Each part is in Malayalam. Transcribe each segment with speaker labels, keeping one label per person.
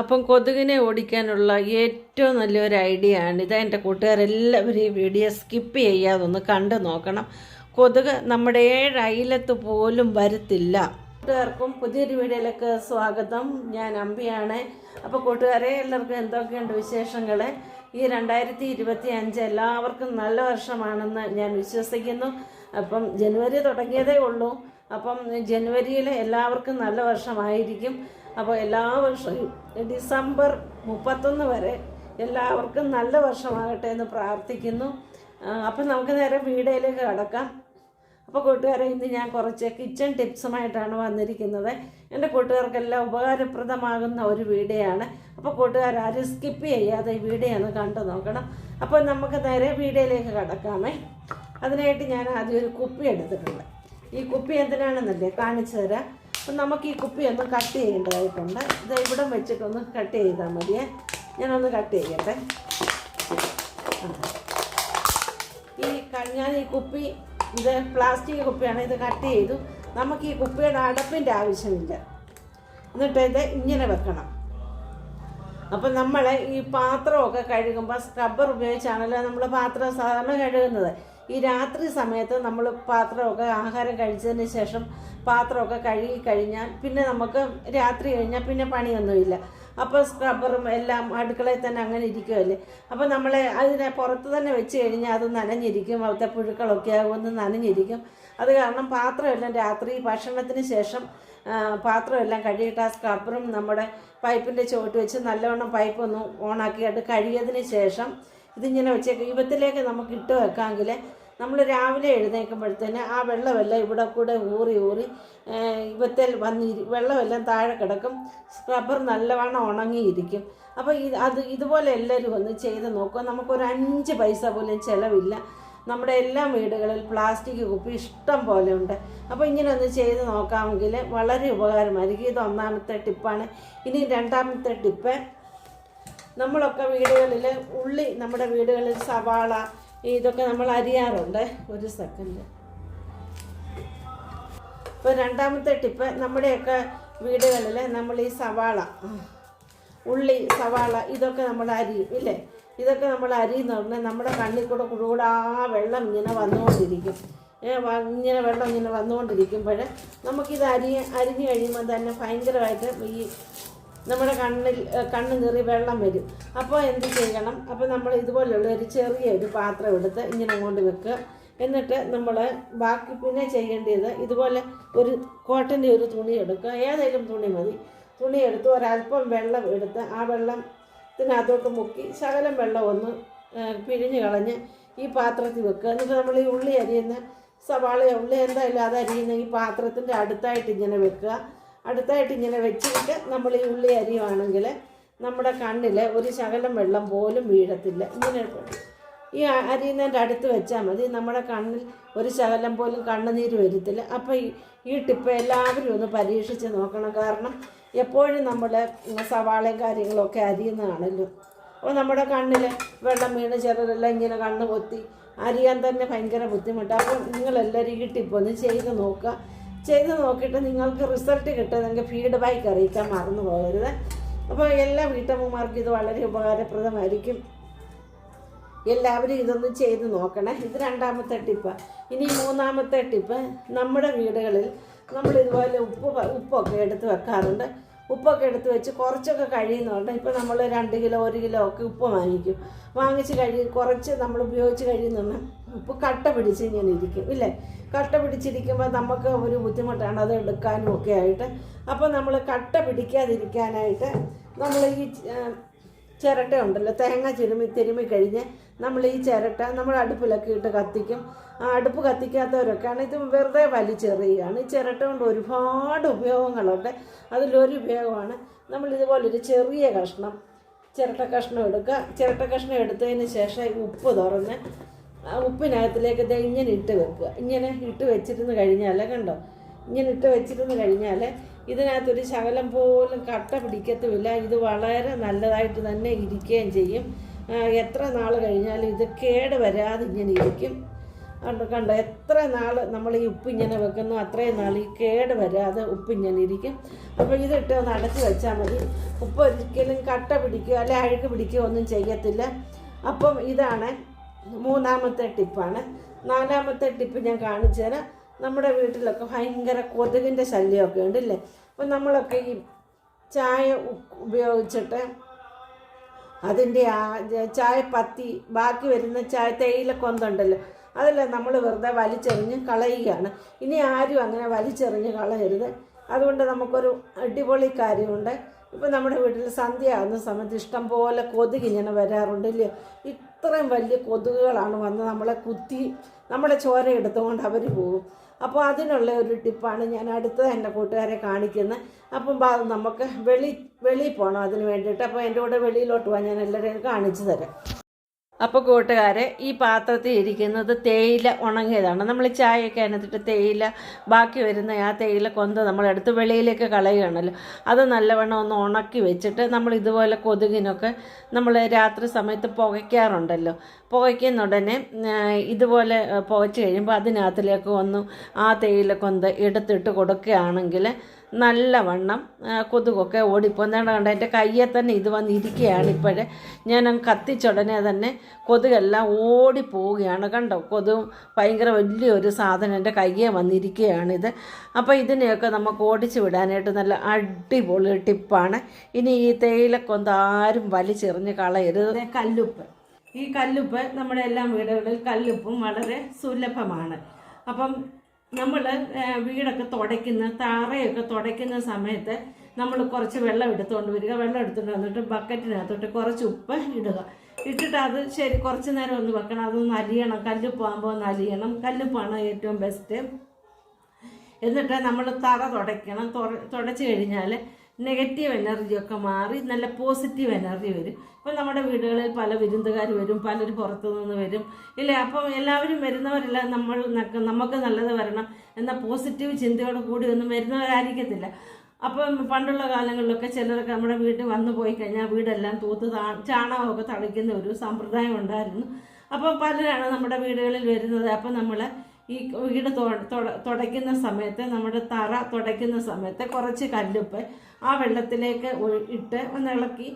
Speaker 1: അപ്പം കൊതുകിനെ ഓടിക്കാനുള്ള ഏറ്റവും നല്ലൊരു ഐഡിയ ആണ്. ഇത് എന്റെ കൂട്ടുകാരെല്ലാവരും ഈ വീഡിയോ സ്കിപ്പ് ചെയ്യാതെ ഒന്ന് കണ്ടു നോക്കണം. കൊതുക് നമ്മുടെ ഏഴ് പോലും വരത്തില്ല. കൂട്ടുകാർക്കും പുതിയൊരു വീഡിയോയിലേക്ക് സ്വാഗതം. ഞാൻ അമ്പിയാണ്. അപ്പോൾ കൂട്ടുകാരെ എല്ലാവർക്കും എന്തൊക്കെയുണ്ട് വിശേഷങ്ങൾ ഈ രണ്ടായിരത്തി ഇരുപത്തി അഞ്ച് എല്ലാവർക്കും നല്ല വർഷമാണെന്ന് ഞാൻ വിശ്വസിക്കുന്നു. അപ്പം ജനുവരി തുടങ്ങിയതേ ഉള്ളൂ. അപ്പം ജനുവരിയിൽ എല്ലാവർക്കും നല്ല വർഷമായിരിക്കും. അപ്പോൾ എല്ലാ വർഷവും ഡിസംബർ മുപ്പത്തൊന്ന് വരെ എല്ലാവർക്കും നല്ല വർഷമാകട്ടെ എന്ന് പ്രാർത്ഥിക്കുന്നു. അപ്പം നമുക്ക് നേരെ വീഡിയോയിലേക്ക് കടക്കാം. അപ്പോൾ കൂട്ടുകാരെ ഇന്ന് ഞാൻ കുറച്ച് കിച്ചൺ ടിപ്സുമായിട്ടാണ് വന്നിരിക്കുന്നത്. എന്റെ കൂട്ടുകാർക്കെല്ലാം ഉപകാരപ്രദമാകുന്ന ഒരു വീഡിയോ ആണ് അപ്പോൾ കൂട്ടുകാർ ആരും സ്കിപ്പ് ചെയ്യാതെ ഈ വീഡിയോ ഒന്ന് കണ്ടു നോക്കണം. അപ്പോൾ നമുക്ക് നേരെ വീഡിയോയിലേക്ക് കടക്കാമേ. അതിനായിട്ട് ഞാൻ ആദ്യം ഒരു കുപ്പി എടുത്തിട്ടുണ്ട്. ഈ കുപ്പി എന്തിനാണെന്നല്ലേ കാണിച്ചു തരാം. അപ്പം നമുക്ക് ഈ കുപ്പി ഒന്ന് കട്ട് ചെയ്യേണ്ടതായിട്ടുണ്ട്. ഇത് ഇവിടെ വെച്ചിട്ടൊന്ന് കട്ട് ചെയ്താൽ മതിയേ. ഞാനൊന്ന് കട്ട് ചെയ്യട്ടെ. ഈ ഞാൻ ഈ കുപ്പി ഇത് പ്ലാസ്റ്റിക് കുപ്പിയാണ്. ഇത് കട്ട് ചെയ്തു. നമുക്ക് ഈ കുപ്പിയുടെ അടപ്പിന്റെ ആവശ്യമില്ല. എന്നിട്ട് ഇത് ഇങ്ങനെ വെക്കണം. അപ്പം നമ്മൾ ഈ പാത്രമൊക്കെ കഴുകുമ്പോൾ സ്ക്രബ്ബർ ഉപയോഗിച്ചാണല്ലോ നമ്മൾ പാത്രം സാധാരണ കഴുകുന്നത്. ഈ രാത്രി സമയത്ത് നമ്മൾ പാത്രമൊക്കെ ആഹാരം കഴിച്ചതിന് ശേഷം പാത്രമൊക്കെ കഴുകി കഴിഞ്ഞാൽ പിന്നെ നമുക്ക് രാത്രി കഴിഞ്ഞാൽ പിന്നെ പണിയൊന്നുമില്ല. അപ്പോൾ സ്ക്രബറും എല്ലാം അടുക്കളയിൽ തന്നെ അങ്ങനെ ഇരിക്കുമല്ലേ അപ്പോൾ നമ്മൾ അതിനെ പുറത്ത് തന്നെ വെച്ച് കഴിഞ്ഞാൽ അത് നനഞ്ഞിരിക്കും. അവിടുത്തെ പുഴുക്കളൊക്കെ ആകുമെന്ന് നനഞ്ഞിരിക്കും. അത് കാരണം പാത്രമെല്ലാം രാത്രി ഭക്ഷണത്തിന് ശേഷം പാത്രമെല്ലാം കഴുകിയിട്ട് ആ സ്ക്രബ്ബറും നമ്മുടെ പൈപ്പിന്റെ ചുവട്ട് വെച്ച് നല്ലവണ്ണം പൈപ്പ് ഒന്ന് ഓണാക്കിയിട്ട് കഴുകിയതിന് ശേഷം ഇതിങ്ങനെ വെച്ചേക്ക് ദീപത്തിലേക്ക് നമുക്ക് ഇട്ട് വെക്കാമെങ്കിൽ നമ്മൾ രാവിലെ എഴുന്നേൽക്കുമ്പോഴത്തേന് ആ വെള്ളമെല്ലാം ഇവിടെ കൂടെ ഊറി ഊറി ഇവത്തിൽ വന്നിരി വെള്ളമെല്ലാം താഴെ കിടക്കും. സ്ക്രബ്ബർ നല്ലവണ്ണം ഉണങ്ങിയിരിക്കും. അപ്പോൾ ഇത് അത് ഇതുപോലെ എല്ലാവരും ഒന്ന് ചെയ്ത് നോക്കുക. നമുക്കൊരു അഞ്ച് പൈസ പോലും ചിലവില്ല. നമ്മുടെ എല്ലാ വീടുകളിൽ പ്ലാസ്റ്റിക് കുപ്പി ഇഷ്ടം പോലെ ഉണ്ട്. അപ്പോൾ ഇങ്ങനെ ഒന്ന് ചെയ്ത് നോക്കാമെങ്കിൽ വളരെ ഉപകാരമായിരിക്കും. ഇത് ഒന്നാമത്തെ ടിപ്പാണ്. ഇനി രണ്ടാമത്തെ ടിപ്പ് നമ്മളൊക്കെ വീടുകളിൽ ഉള്ളി നമ്മുടെ വീടുകളിൽ സവാള ഇതൊക്കെ നമ്മൾ അരിയാറുണ്ട്. ഒരു സെക്കൻഡ് ഇപ്പോൾ രണ്ടാമത്തെ ടിപ്പ് നമ്മുടെയൊക്കെ വീടുകളിൽ നമ്മൾ ഈ സവാള ഉള്ളി സവാള ഇതൊക്കെ നമ്മൾ അരിയും ഇല്ലേ? ഇതൊക്കെ നമ്മൾ അരിയെന്ന് പറഞ്ഞാൽ നമ്മുടെ കണ്ണിൽ കൂടെ കൂടെ ആ വെള്ളം ഇങ്ങനെ വന്നുകൊണ്ടിരിക്കും. ഇങ്ങനെ വെള്ളം ഇങ്ങനെ വന്നുകൊണ്ടിരിക്കുമ്പോൾ നമുക്കിത് അരി അരിഞ്ഞു കഴിയുമ്പോൾ തന്നെ ഭയങ്കരമായിട്ട് ഈ നമ്മുടെ കണ്ണിൽ കണ്ണ് നിറി വെള്ളം വരും. അപ്പോൾ എന്ത് ചെയ്യണം? അപ്പോൾ നമ്മൾ ഇതുപോലെയുള്ള ഒരു ചെറിയ ഒരു പാത്രം എടുത്ത് ഇങ്ങനെ കൊണ്ട് വെക്കുക. എന്നിട്ട് നമ്മൾ ബാക്കി പിന്നെ ചെയ്യേണ്ടത് ഇതുപോലെ ഒരു കോട്ടന്റെ ഒരു തുണി എടുക്കുക. ഏതെങ്കിലും തുണി മതി. തുണി എടുത്ത് ഒരല്പം വെള്ളം എടുത്ത് ആ വെള്ളത്തിനകത്തോട്ട് മുക്കി ശകലം വെള്ളം ഒന്ന് പിഴിഞ്ഞ് കളഞ്ഞ് ഈ പാത്രത്തിൽ വെക്കുക. എന്നിട്ട് നമ്മൾ ഈ ഉള്ളി അരിയുന്ന സവാളയോ ഉള്ളി എന്തായാലും അത് അരിയുന്ന ഈ പാത്രത്തിന്റെ അടുത്തായിട്ട് ഇങ്ങനെ വെക്കുക. അടുത്തായിട്ട് ഇങ്ങനെ വെച്ചിട്ട് നമ്മൾ ഈ ഉള്ളി അരിയുവാണെങ്കിൽ നമ്മുടെ കണ്ണിൽ ഒരു ശകലം വെള്ളം പോലും വീഴത്തില്ല. ഇങ്ങനെ ഈ അരി അരിയുന്നതിന്റെ അടുത്ത് വെച്ചാൽ മതി. നമ്മുടെ കണ്ണിൽ ഒരു ശകലം പോലും കണ്ണുനീര് വരത്തില്ല. അപ്പോൾ ഈ ടിപ്പ് എല്ലാവരും ഒന്ന് പരീക്ഷിച്ച് നോക്കണം. കാരണം എപ്പോഴും നമ്മൾ സവാളയും കാര്യങ്ങളൊക്കെ അരിയുന്നതാണല്ലോ. അപ്പോൾ നമ്മുടെ കണ്ണിൽ വെള്ളം വീണ് ചിലരെല്ലാം ഇങ്ങനെ കണ്ണ് പൊത്തി അരിയാൻ തന്നെ ഭയങ്കര ബുദ്ധിമുട്ടാണ് അപ്പോൾ നിങ്ങളെല്ലാവരും ഈ ടിപ്പ് ഒന്ന് ചെയ്ത് നോക്കുക. ചെയ്ത് നോക്കിയിട്ട് നിങ്ങൾക്ക് റിസൾട്ട് കിട്ടുക കിട്ടുമെങ്കിൽ ഫീഡ്ബാക്ക് അറിയിക്കാൻ മറന്നു പോകരുത്. അപ്പോൾ എല്ലാ വീട്ടമ്മമാർക്കും ഇത് വളരെ ഉപകാരപ്രദമായിരിക്കും. എല്ലാവരും ഇതൊന്ന് ചെയ്ത് നോക്കണേ. ഇത് രണ്ടാമത്തെ ടിപ്പ് ഇനി മൂന്നാമത്തെ ടിപ്പ് നമ്മുടെ വീടുകളിൽ നമ്മൾ ഇതുപോലെ ഉപ്പ് ഉപ്പൊക്കെ എടുത്ത് വെക്കാറുണ്ട്. ഉപ്പൊക്കെ എടുത്ത് വെച്ച് കുറച്ചൊക്കെ കഴിയുന്നുണ്ട് ഇപ്പോൾ നമ്മൾ രണ്ട് കിലോ ഒരു കിലോ ഒക്കെ ഉപ്പ് വാങ്ങിക്കും. വാങ്ങിച്ച് കഴി കുറച്ച് നമ്മൾ ഉപയോഗിച്ച് കഴിയുന്നുണ്ട് ഉപ്പ് കട്ട പിടിച്ച് ഇങ്ങനെ ഇരിക്കും ഇല്ലേ? കട്ട പിടിച്ചിരിക്കുമ്പോൾ നമുക്ക് ഒരു ബുദ്ധിമുട്ടാണ് അത് എടുക്കാനും ഒക്കെ ആയിട്ട്. അപ്പോൾ നമ്മൾ കട്ട പിടിക്കാതിരിക്കാനായിട്ട് നമ്മൾ ഈ ചിരട്ട ഉണ്ടല്ലോ. തേങ്ങ ചിരുമി തിരുമി കഴിഞ്ഞ് നമ്മൾ ഈ ചിരട്ട നമ്മൾ അടുപ്പിലൊക്കെ ഇട്ട് കത്തിക്കും. ആ അടുപ്പ് കത്തിക്കാത്തവരൊക്കെയാണ് ഇത് വെറുതെ വലിച്ചെറിയുകയാണ്. ഈ ചിരട്ട കൊണ്ട് ഒരുപാട് ഉപയോഗങ്ങളുണ്ട്. അതിലൊരു ഉപയോഗമാണ് നമ്മൾ ഇതുപോലൊരു ചെറിയ കഷ്ണം ചിരട്ട കഷ്ണം എടുക്കുക. ചിരട്ട കഷ്ണം എടുത്തതിന് ശേഷം ഉപ്പ് തുറന്ന് ആ ഉപ്പിനകത്തിലേക്ക് ഇങ്ങനെ ഇട്ട് വെക്കുക. ഇങ്ങനെ ഇട്ട് വെച്ചിരുന്ന് കഴിഞ്ഞാൽ കണ്ടോ ഇങ്ങനെ ഇട്ട് വെച്ചിരുന്ന് കഴിഞ്ഞാൽ ഇതിനകത്തൊരു ശകലം പോലും കട്ട പിടിക്കത്തുമില്ല. ഇത് വളരെ നല്ലതായിട്ട് തന്നെ ഇരിക്കുകയും ചെയ്യും. എത്ര നാൾ കഴിഞ്ഞാലും ഇത് കേട് വരാതെ ഇങ്ങനെ ഇരിക്കും. കണ്ടോ കണ്ടോ? എത്ര നാൾ നമ്മൾ ഈ ഉപ്പ് ഇങ്ങനെ വെക്കുന്നു അത്രയും നാൾ ഈ കേട് വരാതെ ഉപ്പ് ഇങ്ങനെ ഇരിക്കും. അപ്പോൾ ഇതിട്ട് ഒന്ന് അടച്ച് വെച്ചാൽ മതി. ഉപ്പ് ഒരിക്കലും കട്ട പിടിക്കുക അല്ലെ അഴുക്ക് പിടിക്കുകയോ ഒന്നും ചെയ്യത്തില്ല. അപ്പം ഇതാണ് മൂന്നാമത്തെ ടിപ്പാണ്. നാലാമത്തെ ടിപ്പ് ഞാൻ കാണിച്ചു തരാം. നമ്മുടെ വീട്ടിലൊക്കെ ഭയങ്കര കൊതുകിന്റെ ശല്യമൊക്കെ ഉണ്ടല്ലേ? അപ്പം നമ്മളൊക്കെ ഈ ചായ ഉപയോഗിച്ചിട്ട് അതിന്റെ ആ ജ- ചായ പത്തി ബാക്കി വരുന്ന ചായ തേയില കൊന്തുണ്ടല്ലോ അതല്ല നമ്മൾ വെറുതെ വലിച്ചെറിഞ്ഞ് കളയുകയാണ്. ഇനി ആരും അങ്ങനെ വലിച്ചെറിഞ്ഞ് കളയരുത്. അതുകൊണ്ട് നമുക്കൊരു അടിപൊളി കാര്യമുണ്ട്. ഇപ്പം നമ്മുടെ വീട്ടിൽ സന്ധ്യ ആകുന്ന സമയത്ത് ഇഷ്ടം പോലെ കൊതുക് ഇങ്ങനെ വരാറുണ്ട് ഇല്ലേ? ഇത്രയും വലിയ കൊതുകുകളാണ് വന്ന് നമ്മളെ കുത്തി നമ്മളെ ചോര എടുത്തുകൊണ്ട് അവർ പോകും. അപ്പോൾ അതിനുള്ള ഒരു ടിപ്പാണ് ഞാൻ അടുത്തത് എന്റെ കൂട്ടുകാരെ കാണിക്കുന്നത് അപ്പം നമുക്ക് വെളി വെളിയിൽ പോകണം അതിന് വേണ്ടിയിട്ട്. അപ്പോൾ എന്റെ കൂടെ വെളിയിലോട്ട് പോകാൻ ഞാൻ എല്ലാവരെയും കാണിച്ചു തരാം. അപ്പോൾ കൂട്ടുകാരെ ഈ പാത്രത്തിൽ ഇരിക്കുന്നത് തേയില ഉണങ്ങിയതാണ്. നമ്മൾ ചായയൊക്കെ അതിനകത്തിട്ട് തേയില ബാക്കി വരുന്ന ആ തേയില കൊന്ത് നമ്മളെടുത്ത് വെളിയിലേക്ക് കളയുകയാണല്ലോ. അത് നല്ലവണ്ണം ഒന്ന് ഉണക്കി വെച്ചിട്ട് നമ്മൾ ഇതുപോലെ കൊതുകിനൊക്കെ നമ്മൾ രാത്രി സമയത്ത് പുകയ്ക്കാറുണ്ടല്ലോ. പുകയ്ക്കുന്ന ഉടനെ ഇതുപോലെ പുകച്ച് കഴിയുമ്പോൾ അതിനകത്തിലേക്ക് ഒന്ന് ആ തേയില കൊന്ത് എടുത്തിട്ട് കൊടുക്കുകയാണെങ്കിൽ നല്ലവണ്ണം കൊതുകൊക്കെ ഓടിപ്പോന്നേണ്ട കണ്ട എന്റെ കയ്യെ തന്നെ ഇത് വന്നിരിക്കുകയാണ് ഇപ്പോഴേ. ഞാൻ അങ്ങ് കത്തിച്ചുടനെ തന്നെ കൊതുകെല്ലാം ഓടിപ്പോവുകയാണ്. കണ്ടോ? കൊതു ഭയങ്കര വലിയൊരു സാധനം എന്റെ കയ്യെ വന്നിരിക്കുകയാണിത് അപ്പോൾ ഇതിനെയൊക്കെ നമുക്ക് ഓടിച്ചു വിടാനായിട്ട് നല്ല അടിപൊളി ടിപ്പാണ്. ഇനി ഈ തേയിലക്കൊന്ത് ആരും വലിച്ചെറിഞ്ഞ് കളയരുത്. കല്ലുപ്പ്. ഈ കല്ലുപ്പ് നമ്മുടെ എല്ലാ വീടുകളിൽ കല്ലുപ്പും വളരെ സുലഭമാണ്. അപ്പം നമ്മൾ വീടൊക്കെ തുടയ്ക്കുന്ന താറയൊക്കെ തുടയ്ക്കുന്ന സമയത്ത് നമ്മൾ കുറച്ച് വെള്ളം എടുത്തുകൊണ്ട് വരിക. വെള്ളം എടുത്തുകൊണ്ട് വന്നിട്ട് ബക്കറ്റിനകത്തോട്ട് കുറച്ച് ഉപ്പ് ഇടുക. ഇട്ടിട്ട് അത് ശരി കുറച്ച് നേരം ഒന്ന് വെക്കണം. അതൊന്ന് അലിയണം. കല്ലുപ്പാകുമ്പോൾ ഒന്ന് അലിയണം. കല്ലുപ്പാണ് ഏറ്റവും ബെസ്റ്റ് എന്നിട്ട് നമ്മൾ തറ തുടയ്ക്കണം. തുടച്ച് കഴിഞ്ഞാൽ നെഗറ്റീവ് എനർജിയൊക്കെ മാറി നല്ല പോസിറ്റീവ് എനർജി വരും. ഇപ്പം നമ്മുടെ വീടുകളിൽ പല വിരുന്നുകാർ വരും പലരും പുറത്തു നിന്ന് വരും. ഇല്ലേ? അപ്പം എല്ലാവരും വരുന്നവരെല്ലാം നമ്മൾ നമുക്ക് നല്ലത് വരണം എന്ന പോസിറ്റീവ് ചിന്തയോട് കൂടി ഒന്നും വരുന്നവരായിരിക്കത്തില്ല. അപ്പം പണ്ടുള്ള കാലങ്ങളിലൊക്കെ ചിലരൊക്കെ നമ്മുടെ വീട്ടിൽ വന്നു പോയി കഴിഞ്ഞാൽ വീടെല്ലാം തൂത്ത് ചാണകമൊക്കെ തളിക്കുന്ന ഒരു സമ്പ്രദായം ഉണ്ടായിരുന്നു. അപ്പം പലരാണ് നമ്മുടെ വീടുകളിൽ വരുന്നത്. അപ്പം നമ്മൾ ഈ വീട് തുടയ്ക്കുന്ന സമയത്ത് നമ്മുടെ തറ തുടയ്ക്കുന്ന സമയത്ത് കുറച്ച് കല്ലുപ്പ് ആ വെള്ളത്തിലേക്ക് ഇട്ട് ഒന്ന് ഇളക്കി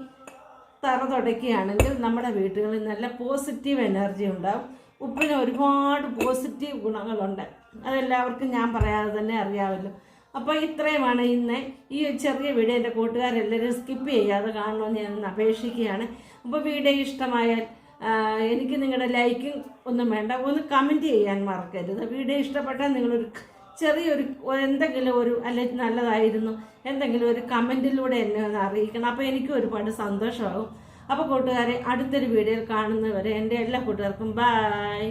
Speaker 1: തറ തുടയ്ക്കുകയാണെങ്കിൽ നമ്മുടെ വീടുകളിൽ നല്ല പോസിറ്റീവ് എനർജി ഉണ്ടാവും. ഉപ്പിന് ഒരുപാട് പോസിറ്റീവ് ഗുണങ്ങളുണ്ട്. അതെല്ലാവർക്കും ഞാൻ പറയാതെ തന്നെ അറിയാമല്ലോ. അപ്പോൾ ഇത്രയുമാണ് ഇന്ന് ഈ ചെറിയ വീഡിയോ എന്റെ കൂട്ടുകാരെല്ലാവരും സ്കിപ്പ് ചെയ്യാതെ കാണണമെന്ന് ഞാൻ അപേക്ഷിക്കുകയാണ്. അപ്പോൾ വീഡിയോ ഇഷ്ടമായാൽ എനിക്ക് നിങ്ങളുടെ ലൈക്കും ഒന്നും വേണ്ട. ഒന്ന് കമന്റ് ചെയ്യാൻ മറക്കരുത്. വീഡിയോ ഇഷ്ടപ്പെട്ടാൽ നിങ്ങളൊരു ചെറിയൊരു എന്തെങ്കിലും ഒരു അല്ലെങ്കിൽ നല്ലതായിരുന്നു എന്തെങ്കിലും ഒരു കമന്റിലൂടെ എന്നെ ഒന്ന് അറിയിക്കണം. അപ്പോൾ എനിക്ക് ഒരുപാട് സന്തോഷമാകും. അപ്പോൾ കൂട്ടുകാരെ അടുത്തൊരു വീഡിയോയിൽ കാണുന്നവരെ എന്റെ എല്ലാ കൂട്ടുകാർക്കും ബായ്